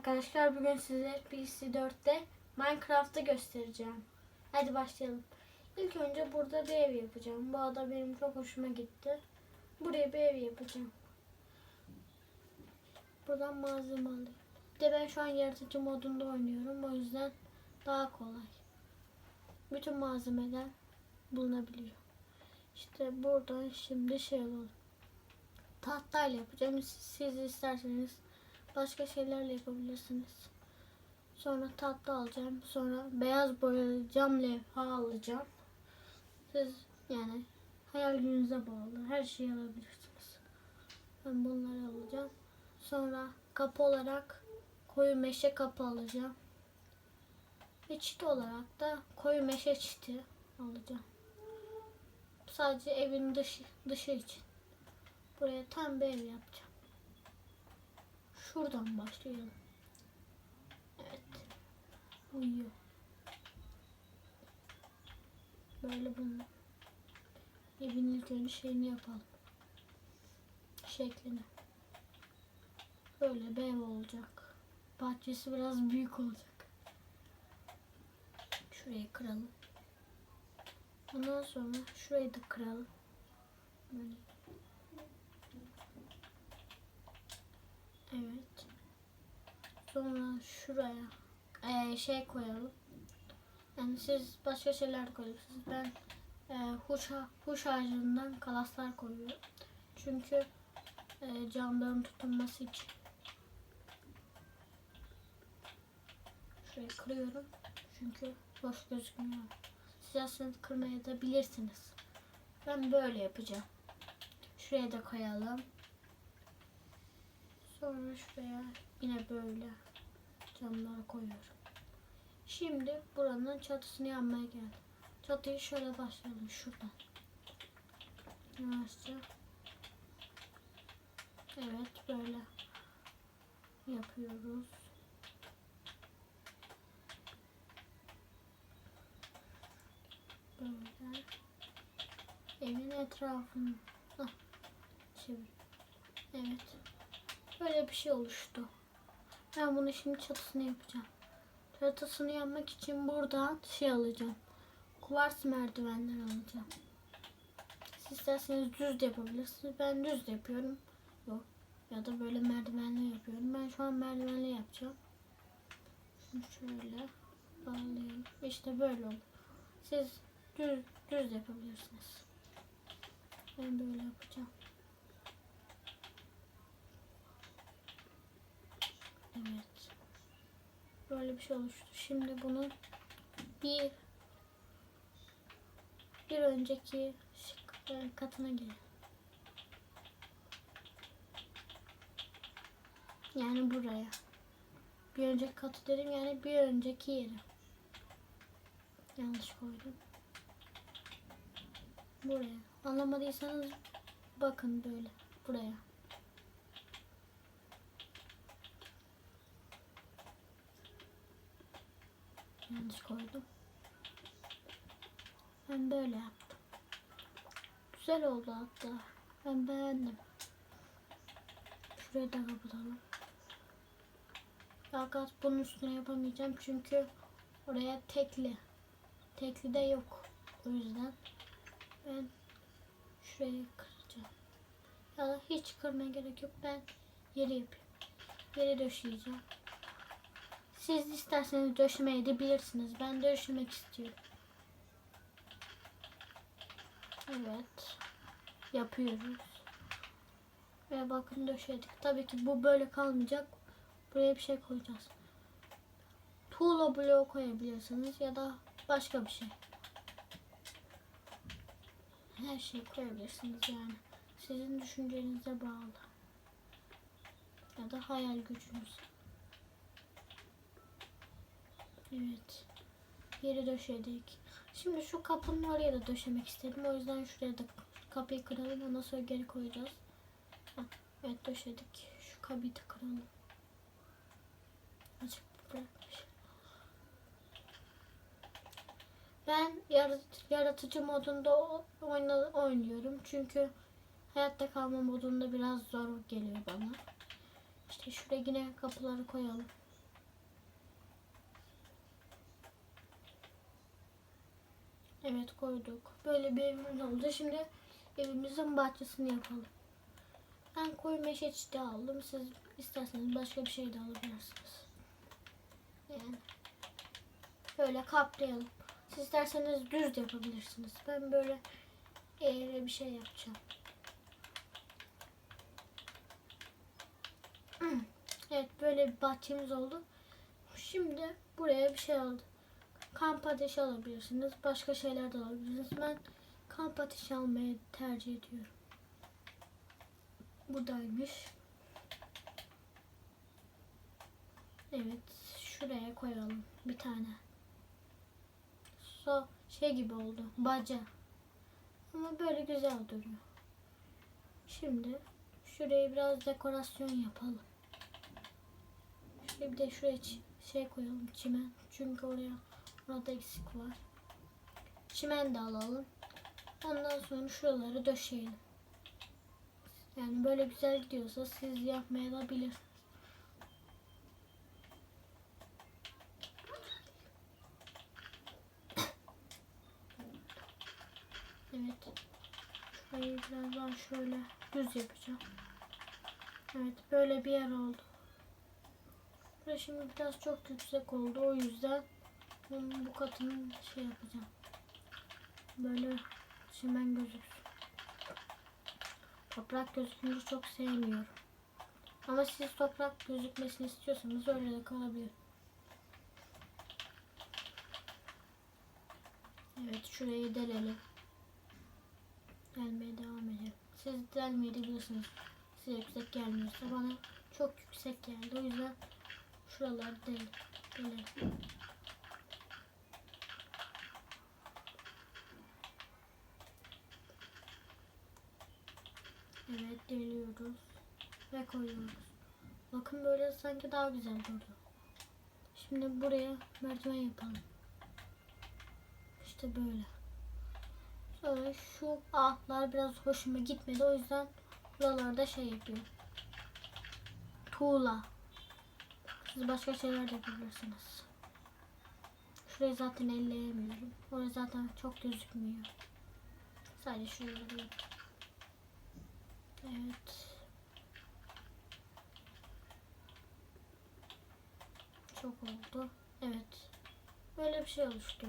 arkadaşlar bugün size PC4'te Minecraft'ı göstereceğim. Hadi başlayalım. İlk önce burada bir ev yapacağım. Bu ada benim çok hoşuma gitti. Buraya bir ev yapacağım. Buradan malzeme alayım. Bir de ben şu an yaratıcı modunda oynuyorum. O yüzden daha kolay. Bütün malzemeler bulunabiliyor. İşte buradan şimdi şey alalım. Tahtayla yapacağım. Siz, isterseniz başka şeylerle yapabilirsiniz. Sonra tatlı alacağım. Sonra beyaz boyalı cam levha alacağım. Siz yani hayal gücünüze bağlı. Her şeyi alabilirsiniz. Ben bunları alacağım. Sonra kapı olarak koyu meşe kapı alacağım. Ve çit olarak da koyu meşe çiti alacağım. Sadece evin dışı, dışı için. Buraya tam bir ev yapacağım. Şuradan başlayalım. Evet. Uyuyor. Böyle bunu. Evin ilk önce şeyini yapalım. Şeklini. Böyle bir ev olacak. Bahçesi biraz büyük olacak. Şurayı kıralım. Ondan sonra şurayı da kıralım. Böyle. Evet. Sonra şuraya eee, şey koyalım. Yani siz başka şeyler koyuyorsunuz. Ben eee huş, huş ağacından kalaslar koyuyorum. Çünkü eee camların tutunması için. Şurayı kırıyorum. Çünkü boş gözükmüyor. Siz aslında kırmaya da bilirsiniz. Ben böyle yapacağım. Şuraya da koyalım. Sonra şuraya yine böyle camlar koyuyorum. Şimdi buranın çatısını yapmaya geldim. Çatıyı şöyle başlayalım şuradan. Yavaşça. Evet böyle yapıyoruz. Böyle. Evin etrafını ah, çevir. Evet. Böyle bir şey oluştu. Ben bunu şimdi çatısını yapacağım. Çatısını yapmak için buradan şey alacağım. Kuvars merdivenler alacağım. Siz isterseniz düz de yapabilirsiniz. Ben düz de yapıyorum. Yok. Ya da böyle merdivenli yapıyorum. Ben şu an merdivenli yapacağım. Şunu şöyle bağlayalım. İşte böyle oldu. Siz düz, düz de yapabilirsiniz. Ben böyle yapacağım. Evet. Böyle bir şey oluştu. Şimdi bunu bir bir önceki şık- katına gelelim. Yani buraya. Bir önceki katı dedim yani bir önceki yere. Yanlış koydum. Buraya. Anlamadıysanız bakın böyle. Buraya. Yanlış koydum. Ben böyle yaptım. Güzel oldu hatta. Ben beğendim. Şurayı da kapatalım. Fakat bunun üstüne yapamayacağım çünkü oraya tekli. Tekli de yok. O yüzden ben şurayı kıracağım. Ya da hiç kırmaya gerek yok. Ben yeri yapayım. Yeri döşeyeceğim. Siz isterseniz döşemeyi de bilirsiniz. Ben döşemek istiyorum. Evet. Yapıyoruz. Ve bakın döşedik. Tabii ki bu böyle kalmayacak. Buraya bir şey koyacağız. Tuğla bloğu koyabilirsiniz ya da başka bir şey. Her şeyi koyabilirsiniz yani. Sizin düşüncenize bağlı. Ya da hayal gücünüz. Evet. Yeri döşedik. Şimdi şu kapının oraya da döşemek istedim. O yüzden şuraya da kapıyı kıralım. Ondan sonra geri koyacağız. Heh, Evet döşedik. Şu kapıyı da kıralım. Açık bırakmış. Ben yarat- yaratıcı modunda oynuyorum. Çünkü hayatta kalma modunda biraz zor geliyor bana. İşte şuraya yine kapıları koyalım. Evet koyduk. Böyle bir evimiz oldu. Şimdi evimizin bahçesini yapalım. Ben koyu meşe çiti aldım. Siz isterseniz başka bir şey de alabilirsiniz. Yani böyle kaplayalım. Siz isterseniz düz de yapabilirsiniz. Ben böyle eğri bir şey yapacağım. Evet böyle bir bahçemiz oldu. Şimdi buraya bir şey aldım. Kamp ateşi alabilirsiniz. Başka şeyler de alabilirsiniz. Ben kamp ateşi almayı tercih ediyorum. Buradaymış. Evet. Şuraya koyalım bir tane. So şey gibi oldu. Baca. Ama böyle güzel duruyor. Şimdi şuraya biraz dekorasyon yapalım. Şuraya bir de şuraya şey koyalım çimen. Çünkü oraya orada eksik var. Çimen de alalım. Ondan sonra şuraları döşeyelim. Yani böyle güzel gidiyorsa siz yapmaya da bilirsiniz. Evet. Şurayı biraz daha şöyle düz yapacağım. Evet böyle bir yer oldu. Burası şimdi biraz çok yüksek oldu. O yüzden bunun bu katını şey yapacağım. Böyle çimen gözüksün. Toprak gözükünce çok sevmiyorum. Ama siz toprak gözükmesini istiyorsanız öyle de kalabilir. Evet şurayı delelim. Delmeye devam edelim. Siz delmeyi de bilirsiniz. Size yüksek gelmiyorsa bana çok yüksek geldi. O yüzden şuraları del, delelim. Deliyoruz ve koyuyoruz. Bakın böyle sanki daha güzel durdu. Şimdi buraya merdiven yapalım. İşte böyle. Sonra şu ağlar biraz hoşuma gitmedi. O yüzden buralarda şey yapıyorum. Tuğla. Siz başka şeyler de yapabilirsiniz. Şurayı zaten elleyemiyorum. Orası zaten çok gözükmüyor. Sadece şuraları yapayım. Evet. Çok oldu. Evet. Böyle bir şey oluştu.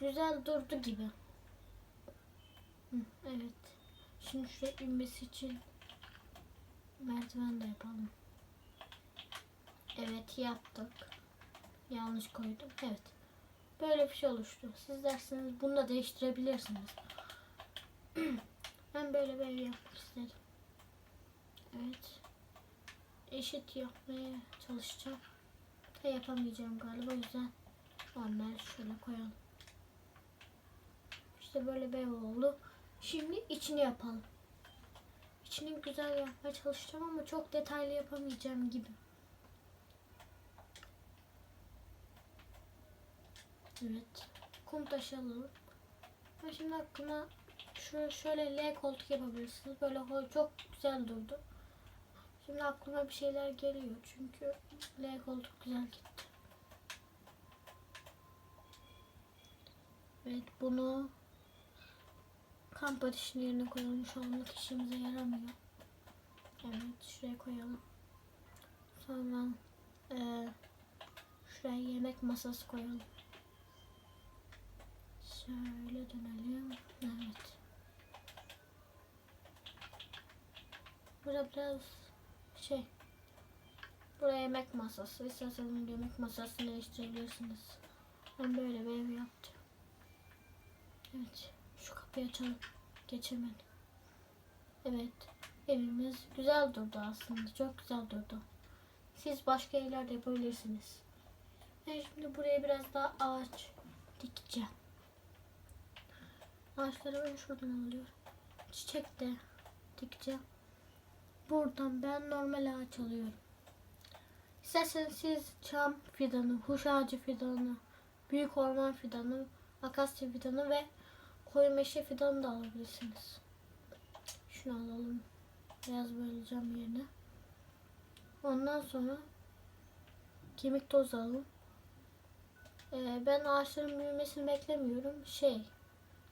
Güzel durdu gibi. Evet. Şimdi şuraya inmesi için merdiven de yapalım. Evet yaptık. Yanlış koydum. Evet. Böyle bir şey oluştu. Siz derseniz bunu da değiştirebilirsiniz. Ben böyle ev yapmak istedim. Evet. Eşit yapmaya çalışacağım. Da yapamayacağım galiba. O yüzden normal şöyle koyalım. İşte böyle ev oldu. Şimdi içini yapalım. İçini güzel yapmaya çalışacağım ama çok detaylı yapamayacağım gibi. Evet. Kum taşı alalım. Ben şimdi aklıma şu şöyle L koltuk yapabilirsiniz. Böyle çok güzel durdu. Şimdi aklıma bir şeyler geliyor çünkü L koltuk güzel gitti. Evet bunu kamp ateşinin yerine koyalım. Şu anlık işimize yaramıyor. Evet şuraya koyalım. Sonra eee şuraya yemek masası koyalım. Şöyle dönelim. Evet. Burada biraz şey. Buraya yemek masası. İsterseniz yemek masasını değiştirebilirsiniz. Ben böyle bir ev yaptım. Evet. Şu kapıyı açalım. Geçemedim. Evet. Evimiz güzel durdu aslında. Çok güzel durdu. Siz başka evler de yapabilirsiniz. Ben şimdi buraya biraz daha ağaç dikeceğim. Ağaçları ben şuradan alıyorum. Çiçek de dikeceğim. Buradan ben normal ağaç alıyorum. İsterseniz siz çam fidanı, huş ağacı fidanı, büyük orman fidanı, akasya fidanı ve koyu meşe fidanı da alabilirsiniz. Şunu alalım. Biraz böyle cam yerine. Ondan sonra kemik tozu alalım. Ee, ben ağaçların büyümesini beklemiyorum. Şey,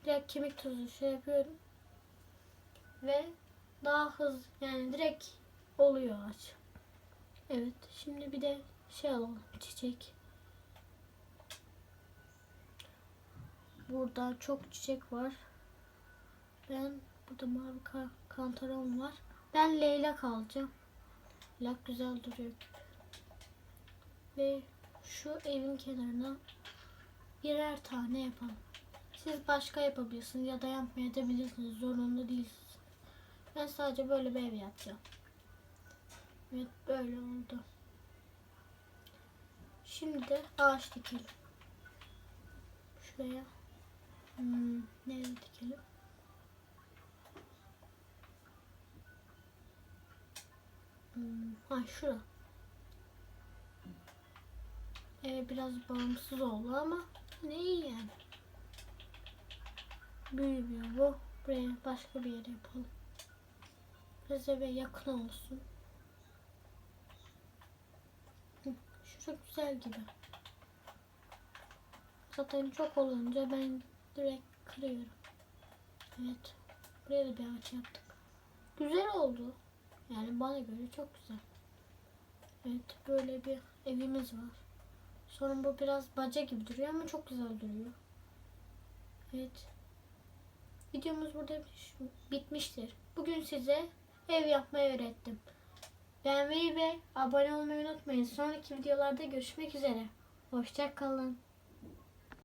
direkt kemik tozu şey yapıyorum. Ve daha hızlı yani direkt oluyor ağaç. Evet, şimdi bir de şey alalım, çiçek. Burada çok çiçek var. Ben burada mavi ka- kantaron var. Ben leylak alacağım. Leylak güzel duruyor. Ve şu evin kenarına birer tane yapalım. Siz başka yapabilirsiniz ya da yapmayabilirsiniz. Zorunlu değilsiniz. Ben sadece böyle bir ev yapacağım. Evet böyle oldu. Şimdi de ağaç dikelim. Şuraya. Hmm, nereye dikelim? Hmm, ha şura. Evet biraz bağımsız oldu ama ne iyi yani. Büyümüyor bu. Buraya başka bir yere yapalım. Biraz eve yakın olsun. Hı, Şura güzel gibi. Zaten çok olunca ben direkt kırıyorum. Evet. Buraya da bir ağaç yaptık. Güzel oldu. Yani bana göre çok güzel. Evet böyle bir evimiz var. Sonra bu biraz baca gibi duruyor ama çok güzel duruyor. Evet. Videomuz burada bitmiş- bitmiştir. Bugün size ev yapmayı öğrettim. Beğenmeyi ve abone olmayı unutmayın. Sonraki videolarda görüşmek üzere. Hoşçakalın.